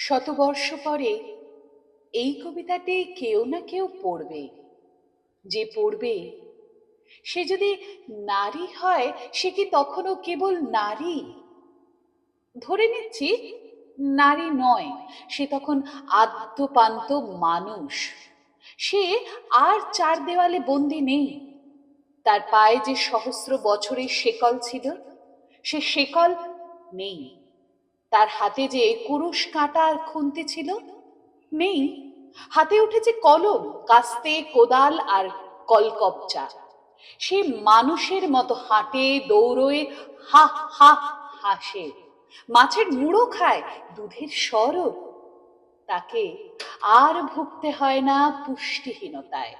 শতবর্ষ পরে এই কবিতাটি কেউ না কেউ পড়বে। যে পড়বে, সে যদি নারী হয়, সে কি তখনও কেবল নারী? ধরে নিচ্ছি, নারী নয়, সে তখন আদ্যপান্ত মানুষ। সে আর চার দেওয়ালে বন্দি নেই। তার পায়ে যে সহস্র বছরের শেকল ছিল, সে শেকল নেই। তার হাতে যে কুরুশ কাঁটা আর খুন্তি ছিল, নেই। হাতে উঠেছে কলম, কাস্তে, কোদাল আর কলকবচা সে মানুষের মতো হাঁটে, দৌড়োয়, হা হা, হাসে। মাছের মুড়ো খায়, দুধের সরও তাকে আর ভুগতে হয় না পুষ্টিহীনতায়।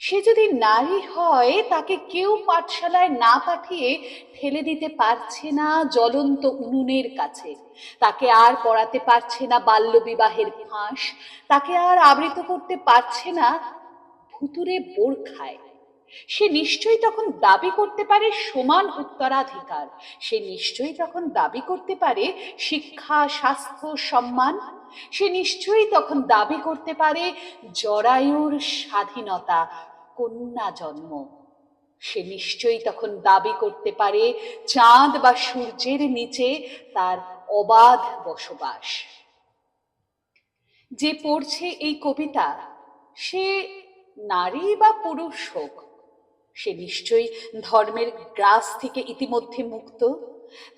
সে যদি নারী হয়, তাকে কেউ পাঠশালায় না পাঠিয়ে ফেলে দিতে পারছে না জ্বলন্ত উনুনের কাছে। তাকে আর পড়াতে পারছে না বাল্যবিবাহের ফাঁস। তাকে আর আবৃত করতে পারছে না ভুতুরে বোরখায় সে নিশ্চয়ই তখন দাবি করতে পারে সমান উত্তরাধিকার। সে নিশ্চয়ই তখন দাবি করতে পারে শিক্ষা, স্বাস্থ্য, সম্মান। সে নিশ্চয়ই তখন দাবি করতে পারে, জরায়ুর স্বাধীনতা কন্যা জন্ম। সে নিশ্চয়ই তখন দাবি করতে পারে, চাঁদ বা সূর্যের নিচে তার অবাধ বসবাস। যে পড়ছে এই কবিতা, সে নারী বা পুরুষ হোক, সে নিশ্চয়ই ধর্মের গ্রাস থেকে ইতিমধ্যে মুক্ত,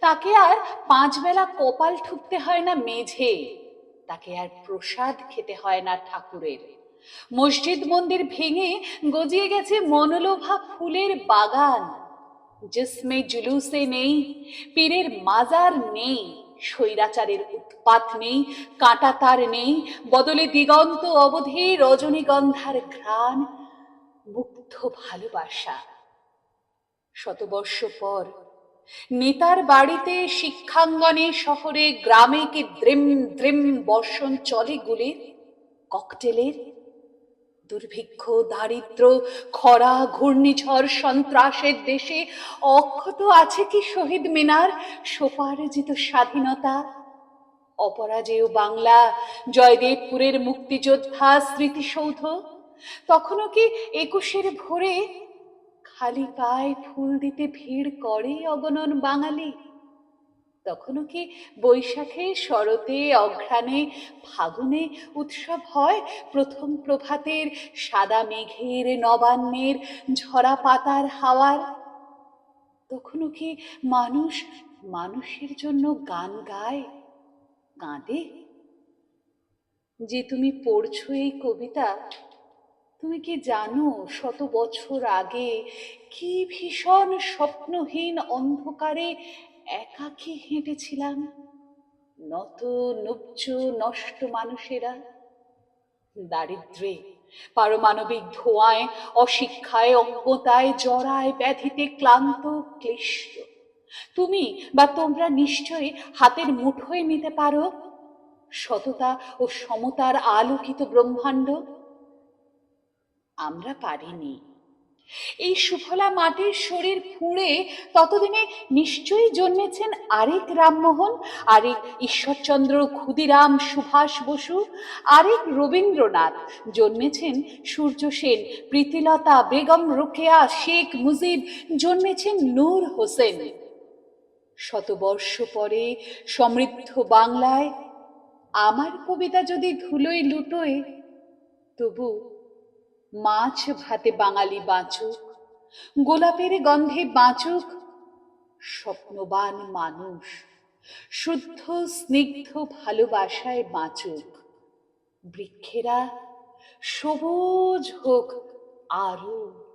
তাকে আর পাঁচ বেলা কপাল ঠুকতে হয় না মেঝে। তাকে আর প্রসাদ খেতে হয় না ঠাকুরের। মসজিদ মন্দির ভেঙে গজিয়ে গেছে মনোলোভা ফুলের বাগান। জিসমে জুলুসে নেই, পীরের মাজার নেই, স্বৈরাচারের উৎপাত নেই, কাঁটা তার নেই, বদলে দিগন্ত অবধি রজনীগন্ধার ঘ্রাণ, মুগ্ধ ভালোবাসা। শতবর্ষ পর নেতার বাড়িতে শিক্ষাঙ্গনে শহরে, গ্রামে কি দ্রেম দ্রেম বর্ষণ চলে গুলির? ককটেলের? দুর্ভিক্ষ, দারিদ্র, খরা, ঘূর্ণিঝড়, সন্ত্রাসের দেশে অক্ষত আছে কি শহীদ মিনার? সোপার্জিত স্বাধীনতা? অপরাজেয় বাংলা, জয়দেবপুরের মুক্তিযোদ্ধা স্মৃতিসৌধ? তখনও কি একুশের ভোরে খালি পায়ে ফুল দিতে ভিড় করে অগণন বাঙালি। তখনও কি বৈশাখে, শরতে, অঘ্রাণে, ফাগুনে উৎসব হয়? প্রথম প্রভাতের সাদা মেঘের, নবান্নের ঝরা পাতার হাওয়ার? তখনও কি মানুষ মানুষের জন্য গান গায়? কাঁদে? যে তুমি পড়ছো এই কবিতা তুমি কি জানো শত বছর আগে কি ভীষণ স্বপ্নহীন অন্ধকারে একাকী হেঁটেছিলাম? নত নব্জ নষ্ট মানুষেরা। দারিদ্রে, পারমাণবিক ধোঁয়ায়, অশিক্ষায়, অজ্ঞতায় জড়ায় ব্যাধিতে ক্লান্ত, ক্লিষ্ট। তুমি বা তোমরা নিশ্চয়ই হাতের মুঠোয় নিতে পারো? সততা ও সমতার আলোকিত ব্রহ্মাণ্ড। আমরা পারিনি। এই সুফলা মাটির শরীর ফুঁড়ে ততদিনে নিশ্চয়ই জন্মেছেন আরেক রামমোহন, আরেক ঈশ্বরচন্দ্র ক্ষুদিরাম সুভাষ বসু, আরেক রবীন্দ্রনাথ। জন্মেছেন সূর্য সেন, প্রীতিলতা বেগম, রোকেয়া শেখ মুজিব, জন্মেছেন নূর হোসেন। শতবর্ষ পরে সমৃদ্ধ বাংলায় আমার কবিতা যদি ধুলোয় লুটোয়, তবু মাছ ভাতে বাঙালি বাঁচুক, গোলাপের গন্ধে বাঁচুক স্বপ্নবান মানুষ, শুদ্ধ, স্নিগ্ধ ভালোবাসায় বাঁচুক। বৃক্ষেরা সবুজ হোক আরও